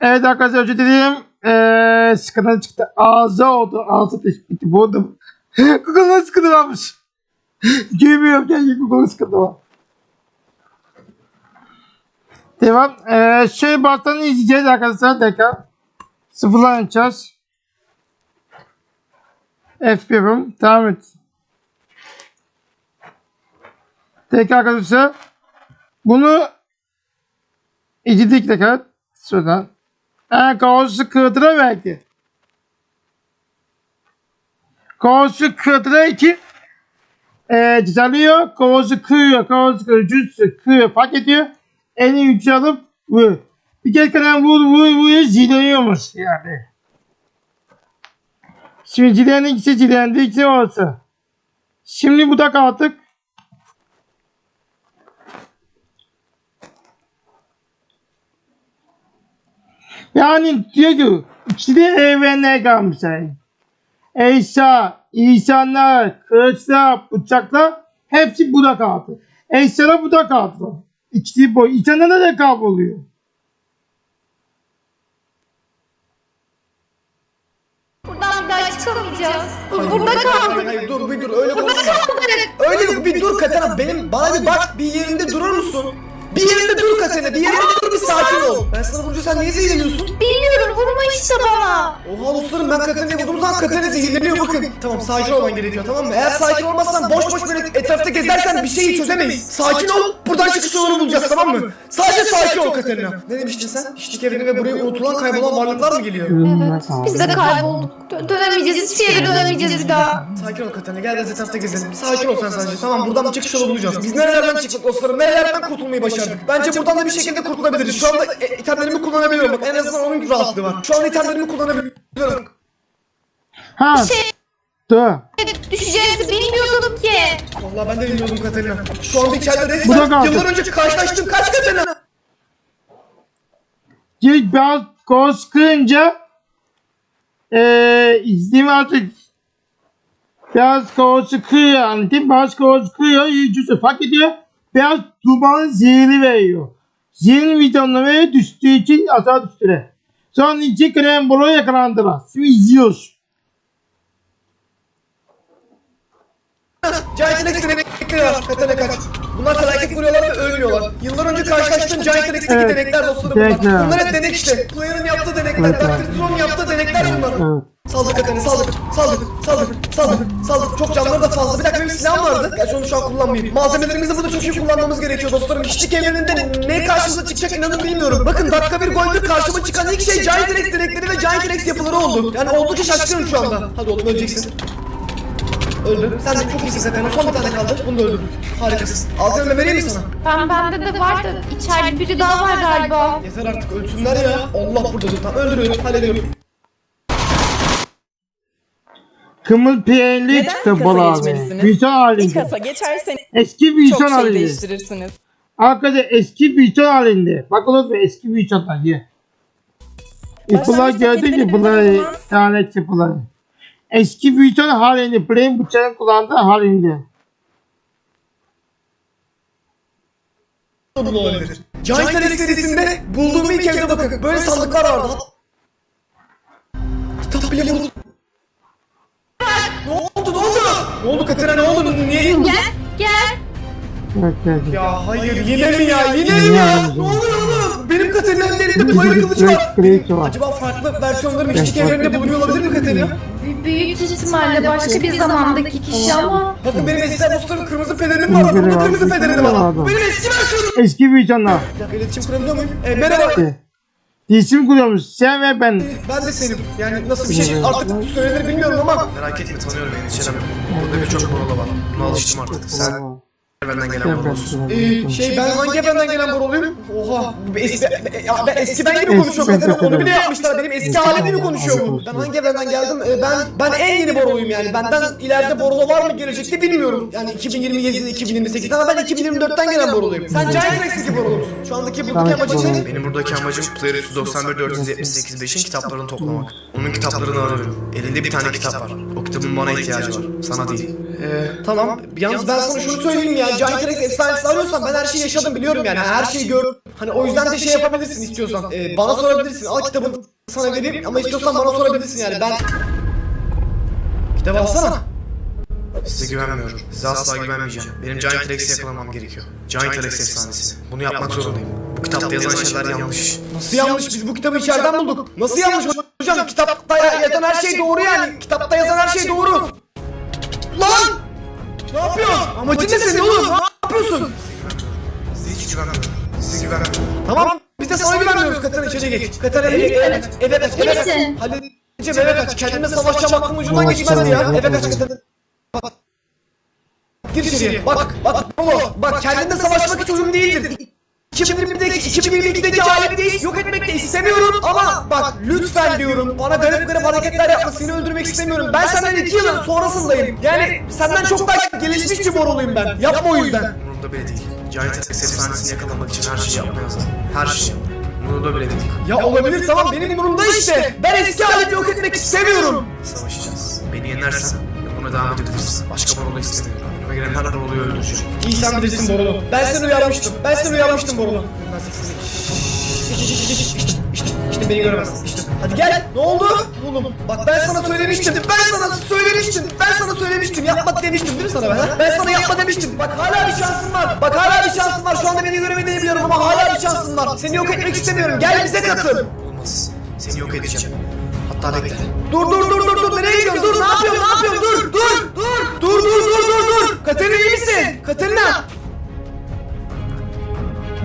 Evet arkadaşlar özür dilerim. Ee, sıkıntı çıktı. Ağzı oldu. Ağzı bitti. Bu arada Google'da sıkıntı varmış. Gülmüyorum. Gerçekten Google'da sıkıntı var. Devam. Ee, şey baştan izleyeceğiz arkadaşlar. Tekrar. Sıfırlanacağız. F1'im. Devam et. Tekrar arkadaşlar. Bunu izledik tekrar. Şuradan. Ha, kaosu kırdıra verdi. Kaosu kırdıra için e, düzeliyor. Kaosu kırıyor. Kaosu kırıyor. Cütsü kırıyor. Fark ediyor. Elini üçü alıp vur. Bir kez kadar vur vur vur zileniyormuş yani. Şimdi zilenin ikisi zilendi. ikisi olsa. Şimdi bu da kaldık. Yani diyor ki ikili evrenler kalmışlar. Eşya, insanlar, kılıçlar, bıçaklar hepsi burada kaldı. Eşyalar burada kaldı. İkili boy. İnsanlara da kayboluyor. Buradan bir daha çıkamayacağız. Bu- Burada kaldık. Hayır dur bir dur öyle Burada konuşma. kaldık. Öyle bir, bir dur Katana benim bana bir bak bir yerinde durur musun? Bir yerinde dur Katana bir yerinde dur bir sakin ol. Ben sana vurunca sen niye zehirleniyorsun? Bilmiyorum vurma işte bana. Oha dostlarım ben Katana'ya vurduğum zaman Katana zehirleniyor bakın. Tamam sakin olman gerekiyor tamam mı? Eğer sakin olmazsan boş boş böyle etrafta gezersen bir şeyi çözemeyiz. Sakin ol buradan çıkış yolunu bulacağız tamam mı? Sadece sakin ol Katerina. Ne demiştin sen? Hiçlik evreni ve buraya unutulan kaybolan varlıklar mı geliyor? Evet biz de kaybolduk. Dö- dönemeyeceğiz hiçbir yere dönemeyeceğiz bir daha. Sakin ol Katerina gel biraz etrafta gezelim. Sakin ol sen sadece tamam buradan bir çıkış yolu bulacağız. Biz nerelerden çıktık dostlarım nerelerden kurtulmayı başardık. Bence buradan da bir şekilde kurtulabiliriz. Şu anda e, itemlerimi kullanabiliyorum bak en azından onun rahatlığı var. Şu anda itemlerimi kullanabiliyorum. Ha. Şey- Dur. Düşeceğimizi bilmiyordum ki. Vallahi ben de bilmiyordum Katerina. Şu anda içeride Bu da resmen kaldı. yıllar önce karşılaştığım kaç Katerina? Gel biraz koz kırınca eee izleyeyim artık. Biraz kozu kırıyor anladın Biraz kozu kırıyor. Yüzüsü fark ediyor. Biraz dumanın zehri veriyor. Vitamini veriyor. Düştüğü için aşağı düştüler. Sonra iki krem bolo yakalandılar. Şimdi izliyoruz. Rex var. Katerina kaç. Bunlar felaket vuruyorlar ve ölmüyorlar. Yıllar önce karşılaştığım Giant Rex'teki Evet. denekler dostlarım Denekler. bunlar. Bunlar hep denek işte. Player'ın yaptığı denekler. Evet. Dr. Tron yaptığı denekler bunlar. Evet. Saldır Katerina saldır. Saldır. Saldır. Saldır. Saldır. Çok canları da fazla. Bir dakika benim silahım vardı. Gerçi onu şu an kullanmayayım. Malzemelerimizi burada çok iyi kullanmamız gerekiyor dostlarım. Hiçlik evreninde ne karşımıza çıkacak inanın bilmiyorum. Bakın dakika bir gol bir karşıma çıkan ilk şey Giant Rex denekleri ve Giant Rex yapıları oldu. Yani oldukça şaşkınım şu anda. Hadi oğlum öleceksin. Öldü. Sen de çok iyisin zaten. Son bir tane kaldı. Bunu da öldürdük. Harikasın. Altını vereyim mi sana? Ben bende de var da içeride biri daha var galiba. Yeter artık ölsünler ya. Allah burada. Tamam öldürüyorum. Hallediyorum. Kımıl piyerli Neden çıktı kasa bol abi. geçmelisiniz? Büyüten Bir halinde. kasa geçerseniz Eski büyüten çok şey halinde. değiştirirsiniz. Arkadaşlar eski büyüten halinde. Bakın unutma eski büyüten diye. Yapılar Başlangıç gördük paketleri yapıları, bulunan- lanet yapıları. Eski büyüten halinde, brain bıçağın kullandığı halinde. Bu olabilir. Giant Rex serisinde bulduğum ilk evde bakın. Böyle sandıklar vardı. Kitap bile buldu. Ne oldu ne oldu? Ne oldu Katerina ne oldu? Niye? Gel gel. Evet, evet. Ya hayır yine mi ya? Yine mi ya? Ne oluyor oğlum? Benim Katerina'nın elinde de kılıcı var. Acaba farklı versiyonları mı içlik Evet, evreninde bulunuyor olabilir mi Katerina? Büyük ihtimalle başka bir zamandaki kişi ama Bakın benim eski dostlarım kırmızı pelerinim var. Kırmızı Burada var, kırmızı kırmızı pelerini var. Benim eski versiyonum. Eski büyütenler. Bir dakika iletişim kurabiliyor muyum? E, merhaba. İsim kuruyormuş. Sen ve ben. Ben de senim. Yani nasıl bir şey artık söylenir bilmiyorum ama. Merak etme tanıyorum endişelenme. Burada birçok Borolo var. Buna alıştım artık. Sen benden gelen Borolo'sun. Ee, şey ben hangi evrenden gelen boroluyum? Oha bu eski, ya ben eski ben gibi Eski konuşuyorum zaten de onu bile yapmışlar benim eski halim gibi konuşuyor bu. Ben hangi evrenden geldim? Ee, ben ben en yeni boroluyum yani. Benden ileride borolo var mı gelecekte bilmiyorum. Yani 2027 2028 ama ben 2024'ten gelen boroluyum. Sen Giant Rex'teki borolo Tamam, buradaki amacın ne? Benim buradaki amacım Player 391 478 5'in kitaplarını toplamak. Onun kitaplarını arıyorum. Elinde bir tane kitap var. O kitabın bana ihtiyacı var. Sana değil. Ee, tamam. Yalnız ben sana şunu söyleyeyim ya. Giant Rex efsanesini arıyorsan ben her şeyi yaşadım biliyorum yani. Her şeyi gördüm. Hani o yüzden de şey yapabilirsin istiyorsan. Ee, bana sorabilirsin. Al kitabını sana vereyim ama istiyorsan bana sorabilirsin yani. Ben... Kitabı alsana. Size güvenmiyorum. Size asla güvenmeyeceğim. Benim Giant Rex'i yakalamam gerekiyor. Giant Rex efsanesi. Bunu yapmak zorundayım. Bu kitapta yazan şeyler yanlış. Nasıl yanlış? Biz bu kitabı içeriden bulduk. Nasıl yanlış hocam? Kitapta ya- yazan her şey doğru yani. Kitapta yazan her şey doğru. Lan! Ne yapıyorsun? Amacın ne senin oğlum? Ne yapıyorsun? Size hiç güvenmiyorum. Size güvenmiyorum. Tamam. Biz de sana güvenmiyoruz. Katarina içeri geç. Katarina eve, eve, eve kaç. Eve kaç. Halledeceğim eve kaç. Kendimle savaşacağım aklımın ucundan geçmezdi ya. Eve kaç. Gir içeriye. Bak, bak, baba. Bak kendinle savaşmak hiç uyum değildir. 2021'deki 2022'deki halimi değil yok etmek de istemiyorum ama bak lütfen diyorum bana garip garip hareketler yapma seni öldürmek istemiyorum ben senden iki yıl sonrasındayım yani senden çok daha gelişmiş bir boroluyum ben yapma o yüzden Umurumda bile değil. Giant Rex efsanesini yakalamak için her şeyi yapmaya hazırım. Her şeyi. Umurumda bile değil. ya olabilir tamam benim umurumda işte ben eski halimi yok etmek istemiyorum Savaşacağız. Beni yenersen yoluna devam edebilirsin. Başka Borolo istemiyorum. Gelen her Borolo'yu öldüreceğim. İyi sen bilirsin Borolo. Ben seni uyarmıştım. Ben seni uyarmıştım Borolo. Ben seni... İşte, beni göremezsin. İşte. Hadi gel. Ne oldu? Oğlum bak ben sana söylemiştim. Ben sana söylemiştim. Ben sana söylemiştim. Yapma demiştim değil mi sana ben? ha? Ben sana yapma demiştim. Bak hala bir şansın var. Bak hala bir şansın var. Şu anda beni göremediğini biliyorum ama hala bir şansın var. Seni yok etmek istemiyorum. Gel bize katıl. Olmaz. Seni yok edeceğim. Hatta bekle. Dur dur dur dur dur nereye gidiyorsun? Dur ne yapıyorsun? Ne yapıyorsun? Dur dur. Dur dur dur dur dur. Katerina iyi misin? Katerina.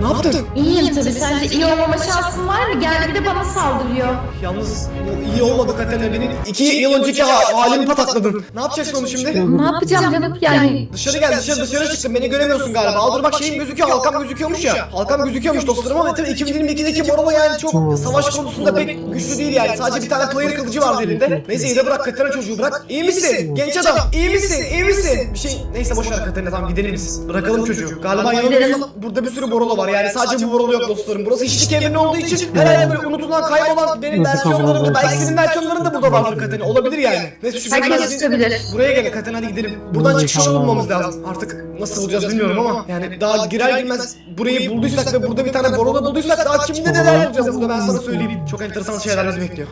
Ne yaptın? İyiyim tabii. Sence iyi olmama şansın var mı? Geldi bir de bana saldırıyor. Yalnız bu iyi olmadı Katerina. Benim iki yıl önceki ha- halimi patakladın. Ne yapacaksın onu şimdi? Ne yapacağım canım? Yani Dışarı gel dışarı dışarı çıktın beni göremiyorsun galiba. Al dur bak şeyim gözüküyor halkam gözüküyormuş ya. Halkam gözüküyormuş dostlarım ama tabii 2022'deki Morolo yani çok savaş konusunda pek güçlü değil yani. Sadece bir tane player kılıcı vardı elinde. Neyse iyi de bırak Katerina çocuğu bırak. İyi misin? Genç adam iyi misin? İyi misin? Bir şey neyse boş ver Katerina tamam gidelim biz. Bırakalım çocuğu. Galiba yanılmıyorsam burada bir sürü Morolo var yani sadece bu Morolo yok dostlarım. Burası hiçlik evreni olduğu için herhalde böyle unutulan kaybolan benim versiyonlarım da belki senin versiyonların da burada vardır Katerina. Olabilir yani. Neyse şu herkes çıkabilir. Buraya gel Katen hadi gidelim. Buradan çıkış yolu bulmamız lazım. Artık nasıl bulacağız bilmiyorum ama yani daha girer girmez burayı bulduysak ve burada bir tane borola bulduysak daha kimde neler bulacağız burada ben sana söyleyeyim. Çok enteresan şeyler bizi bekliyor.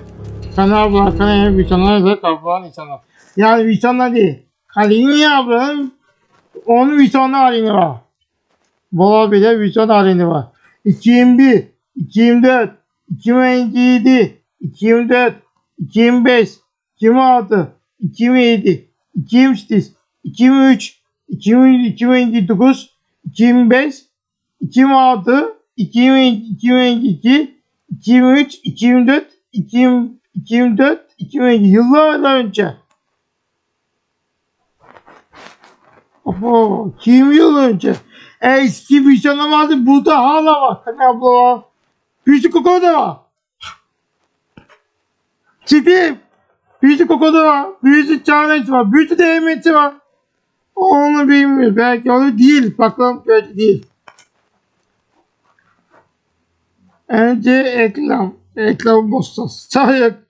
Kana abla, kana Vitanlar ve kaplan insanlar. Yani Vitanlar değil. Kalini ablanın onun Vitanlar halini var. Bola bile Vitan halini var. 2001, 2004, 2007, 2004, 2005, 2006, 2007, 2008, 2003, 2009, 2005, 2006, 2002, 2003, 2004, 2000, 2004, 2002 yıllar önce. Oho, 20 yıl önce. Eski bir şey namazı burada hala var. Hani abla. Büyücü kokoda da var. Çiftim. Büyücü kokoda var. Büyücü çağrıcı var. Büyücü değmeti var. Onu bilmiyoruz. Belki onu değil. Bakalım belki değil. Önce ekran. Ekran bossas. Çayık.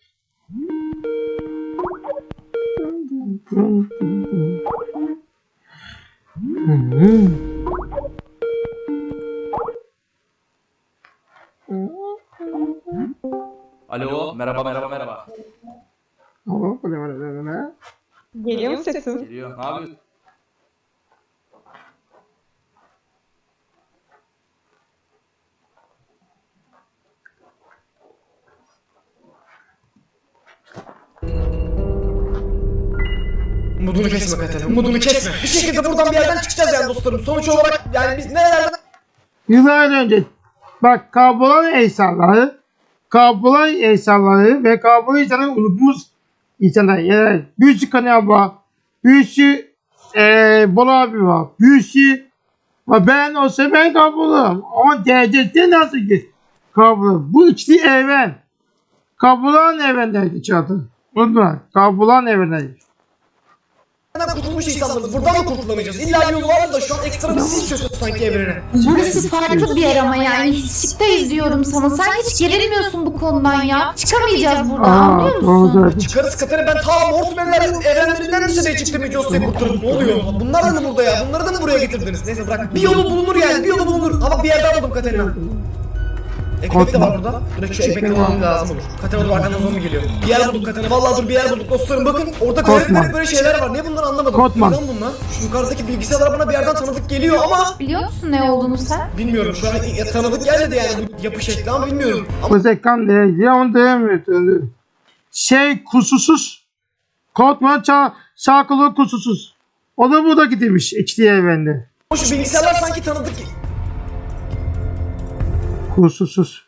Alo, merhaba merhaba merhaba. Geliyor mu sesim? Geliyor. Ne yapıyorsun? Umudunu kesme Katerina umudunu kesme. Bir şekilde buradan bir yerden çıkacağız yani dostlarım. Sonuç olarak yani biz nerelerden Yıllar önce bak kaybolan eşyaları kaybolan eşyaları ve kaybolan insanları unutmuş insanlar. Yani büyücü kanal var. Büyücü eee Bol abi var. Büyücü ve ben olsa ben kaybolurum. Ama derecesi nasıl ki kaybolur? Bu ikisi evren. Kaybolan evrendeydi çatı. Unutma. Kaybolan evrendeydi. Kurtulmuş insanlarız. Buradan mı kurtulamayacağız? İlla yolu var da şu an ekstra bir sis çöküyor sanki evrene. Burası farklı bir yer ama yani hiçlikteyiz diyorum sana. Sen hiç gerilmiyorsun bu konudan ya. Çıkamayacağız buradan Aa, anlıyor musun? Çıkarız Katerina ben ta Mortimer'ler evrenlerinden dışarıya çıktım Usta'yı kurtarıp ne oluyor? Bunlar da mı burada ya? Bunları da mı buraya getirdiniz? Neyse bırak. Bir yolu bulunur yani bir yolu bulunur. Ama bir yerden buldum Katerina. Ekmek de var burada. Direkt şu ekmekle bulmam lazım olur. Katerina dur arkandan zombi geliyor. Bir yer bulduk Katerina. Vallahi dur bir yer bulduk dostlarım. Bakın orada garip Korkma. garip böyle şeyler var. Ne bunlar anlamadım. Korkma. Neden bunlar? Şu yukarıdaki bilgisayarlar bana bir yerden tanıdık geliyor ama Biliyor musun ne olduğunu sen? bilmiyorum şu an ya, tanıdık gelmedi yani bu yapı şekli ama bilmiyorum. Ama değil. Ya onu diyemiyorsun. Şey kusursuz. Korkma ça şarkılı kusursuz. O da burada gitmiş. XD evrende. şu bilgisayarlar sanki tanıdık. Kusursuz.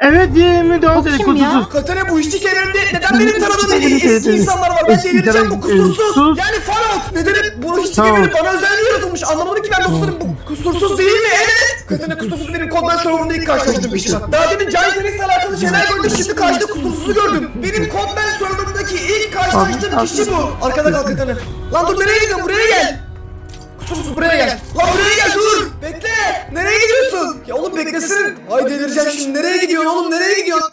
Evet 24 O sene kim ya? Katene bu işçi evrende neden benim tanıdığım eski insanlar var? Ben delireceğim bu kusursuz. Sus. Yani Fallout neden hep bu işçi Tamam. evreni bana özel yaratılmış? Anlamadım ki ben dostlarım bu kusursuz değil mi? Evet. Katene kusursuz benim Codman serverında ilk karşılaştığım kişi bak. Daha demin Giant Tennis'le alakalı şeyler gördüm şimdi karşıda kusursuzu gördüm. Benim Codman serverındaki ilk karşılaştığım kişi bu. Arkada kal Katene. Lan dur nereye gidiyorsun buraya gel. Kusursuz buraya gel. Lan buraya gel dur. Bekle. Nereye gidiyorsun? Ya oğlum beklesin. Ay delireceğim şimdi. Nereye gidiyorsun oğlum? Nereye gidiyorsun?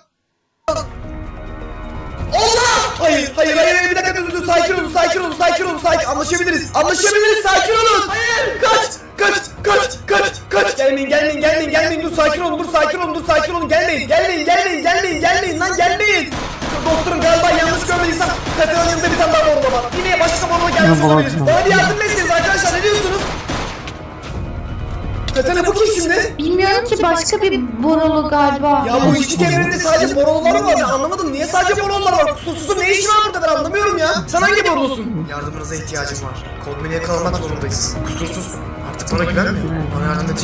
Allah! Hayır, hayır, hayır, hayır, bir dakika dur, dur, sakin olun, sakin olun, sakin olun, sakin, anlaşabiliriz, anlaşabiliriz, sakin olun! Hayır, kaç, kaç, kaç, kaç, kaç! Gelmeyin, gelmeyin, gelmeyin, gelmeyin, dur, sakin olun, dur, sakin olun, dur, sakin olun, gelmeyin, gelmeyin, gelmeyin, gelmeyin, gelmeyin, lan gelmeyin! Doktorum galiba yanlış görmediysem Katerina'nın yanında bir tane daha borba var. Yine başka borba gelmiş olabilir. Bana bir yardım etseniz arkadaşlar, ne diyorsunuz? Katerina bu kim şimdi? Bilmiyorum ki başka bir borolu galiba. Ya bu içlik evreninde sadece borollar mı var? Ben anlamadım. Niye sadece borollar var? Kusursuzun ne işi var burada ben anlamıyorum ya. Sen hangi borolusun? Yardımınıza ihtiyacım var. Kodmeni yakalamak zorundayız. Kusursuz. Artık bana güvenmiyor. Bana yardım edecek